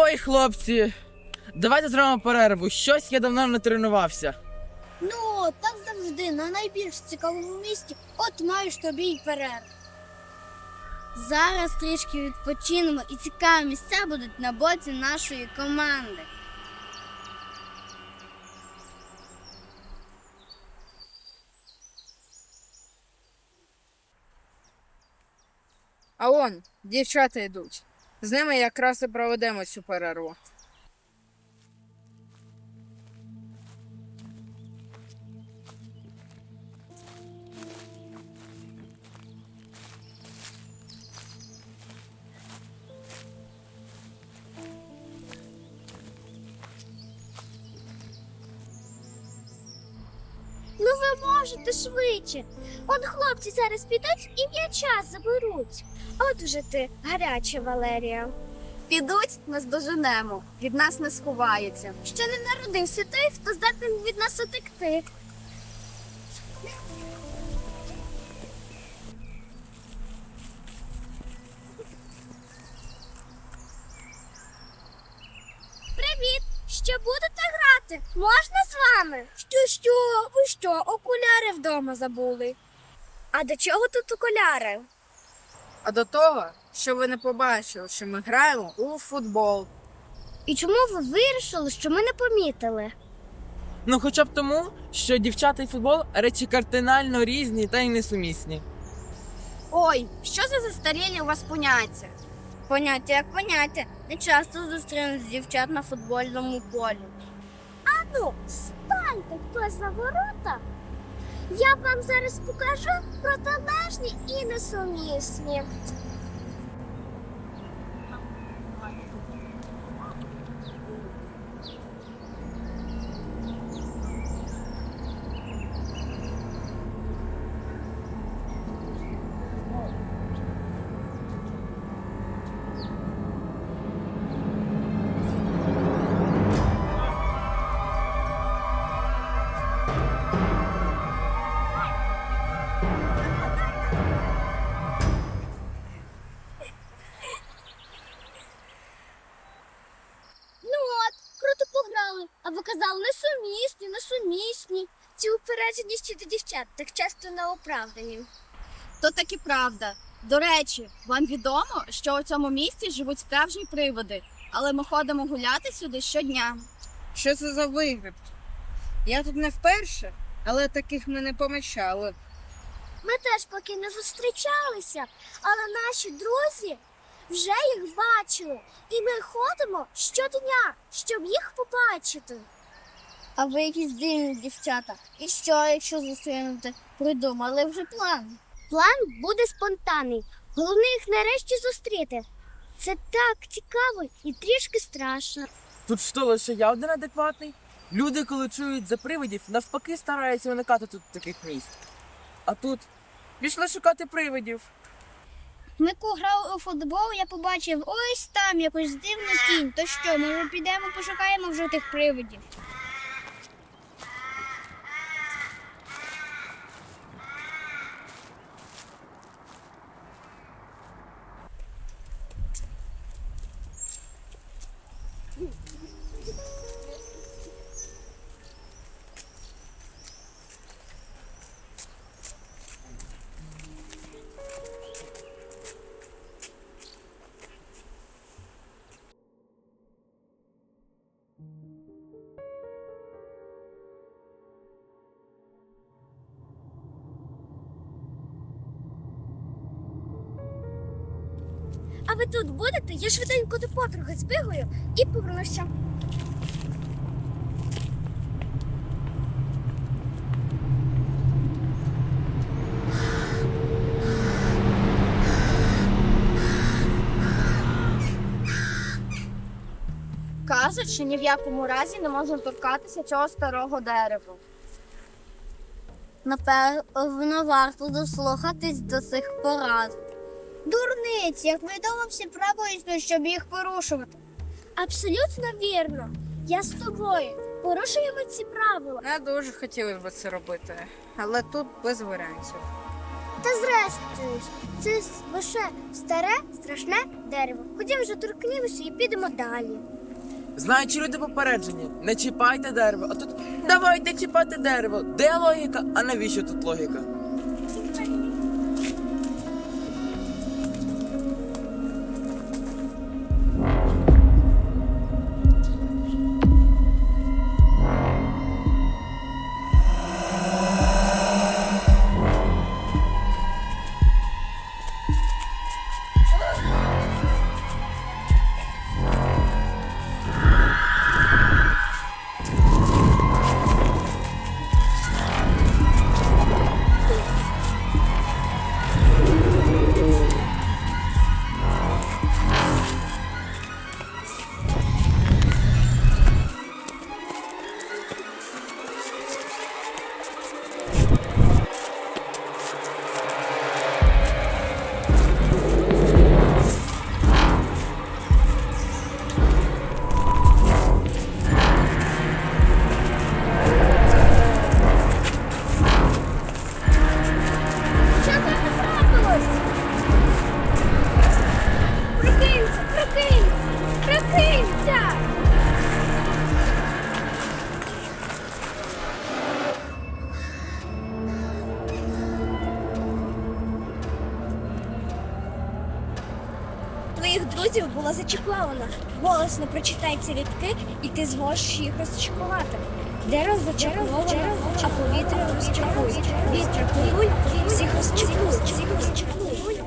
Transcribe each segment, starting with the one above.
Ой, хлопці, давайте зробимо перерву. Щось я давно не тренувався. Ну, так завжди, на найбільш цікавому місці, от маєш тобі й перерву. Зараз трішки відпочинемо і цікаві місця будуть на боці нашої команди. А он, дівчата йдуть. З ними якраз і проведемо цю перерву. Ви можете швидше. Он хлопці зараз підуть і м'яча заберуть. От уже ти, гаряча Валерія. Підуть, нас доженемо. Від нас не сховаються. Ще не народився той, хто здатен від нас утекти. Привіт! Ще будете грати? Можна з вами? Що, що? Ви що, окуляри вдома забули? А до чого тут окуляри? А до того, що ви не побачили, що ми граємо у футбол. І чому ви вирішили, що ми не помітили? Ну, хоча б тому, що дівчата і футбол речі кардинально різні та й несумісні. Ой, що за застарілі у вас поняття? Поняття як поняття. Не часто зустрінуть дівчат на футбольному полі. Ану, станьте хтось за ворота. Я вам зараз покажу протилежні і несумісні. Казали несумісні, несумісні. Ці упереджені щодо дівчат так часто неоправдані. То таки правда. До речі, вам відомо, що у цьому місті живуть справжні приводи, але ми ходимо гуляти сюди щодня. Що це за вигріб? Я тут не вперше, але таких ми не помічали. Ми теж поки не зустрічалися, але наші друзі вже їх бачили, і ми ходимо щодня, щоб їх побачити. А ви якісь дивні дівчата. І що, якщо зустрінете? Придумали вже план. План буде спонтанний. Головне їх нарешті зустріти. Це так цікаво і трішки страшно. Тут що лише я один адекватний? Люди, коли чують за привидів, навпаки стараються уникати тут таких місць. А тут пішли шукати привидів. Ми коли грали у футбол, я побачив ось там якусь дивну тінь. То що, ми підемо пошукаємо вже тих привидів. Ви тут будете? Я швиденько до подруги збігаю і повернуся. Кажуть, що ні в якому разі не можна торкатися цього старого дерева. Напевно, варто дослухатись до цих порад. Дурниць, як відомо, всі правила існують, щоб їх порушувати. Абсолютно вірно. Я з тобою. Порушуємо ці правила. Не дуже хотілося б це робити, але тут без варіантів. Та зрештою, це ж лише старе страшне дерево. Ходімо вже торкнімося і підемо далі. Знаючи люди попередження, не чіпайте дерево, а тут давайте чіпати дерево. Де логіка? А навіщо тут логіка? Твоїх друзів було зачекловано. Голосно прочитай ці рядки, і ти зможеш їх розчекувати. Дерево зачекловано, а повітря розчекують. Вітер кулюй, всіх розчекують, всіх розчекують.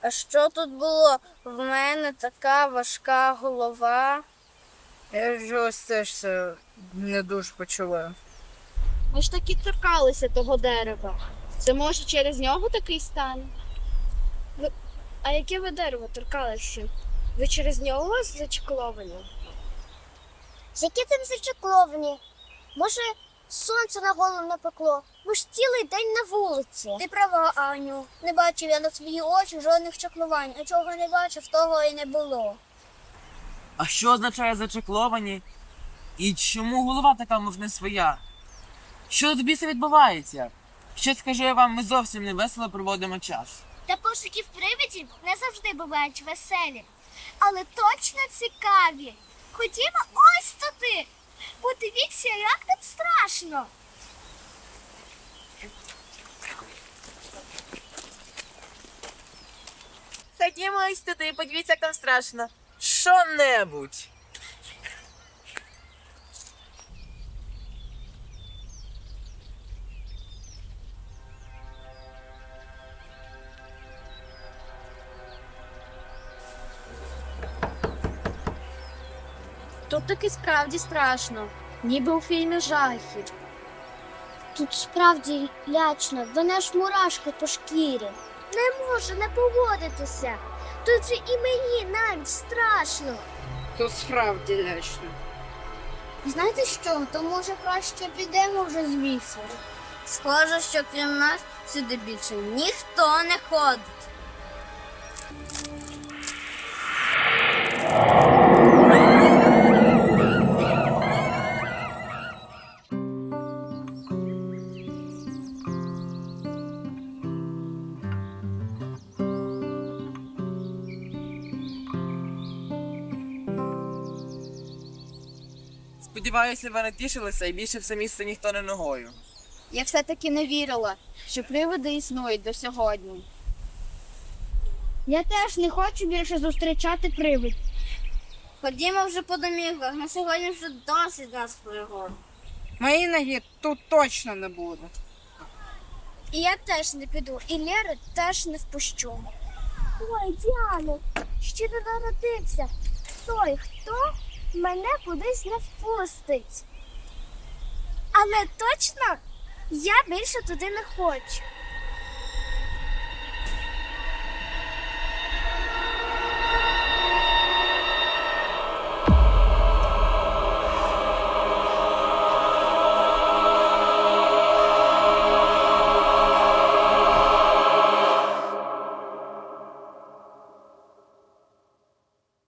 А що тут було? В мене така важка голова. Я ж ось теж не дуже почуваю. Ми ж таки торкалися того дерева. Це може через нього такий стан? А яке ви дерево торкалися? Ви через нього зачекловані? Які там зачекловані? Може, сонце на голову напекло? Ми ж цілий день на вулиці. Ти права, Аню. Не бачив я на свої очі жодних чеклувань, а чого не бачив, того і не було. А що означає зачекловані? І чому голова така, мов не своя? Що тут біса відбувається? Що скажу я вам, ми зовсім не весело проводимо час. Та пошуків привидів не завжди бувають веселі, але точно цікаві. Ходімо ось туди. Подивіться, як там страшно. Ходімо ось туди, подивіться, як там страшно. Що-небудь. Тут таки справді страшно, ніби у фільмі жахів. Тут справді лячно, вона ж мурашки по шкірі. Не може не поводитися. Тут же і мені навіть страшно. Тут справді лячно. Знаєте що, то може краще підемо вже звідси. Схоже, що крім нас сюди більше ніхто не ходить. Сподіваюся, ви натішилися і більше в це місце ніхто не ногою. Я все-таки не вірила, що привиди існують до сьогодні. Я теж не хочу більше зустрічати привид. Ходімо вже по домівках, на сьогодні вже досить нас пригод. Мої ноги тут точно не буде. І я теж не піду, і Леру теж не впущу. Ой, Діано, ще не народився. Той, хто мене кудись не впустить. Але точно я більше туди не хочу.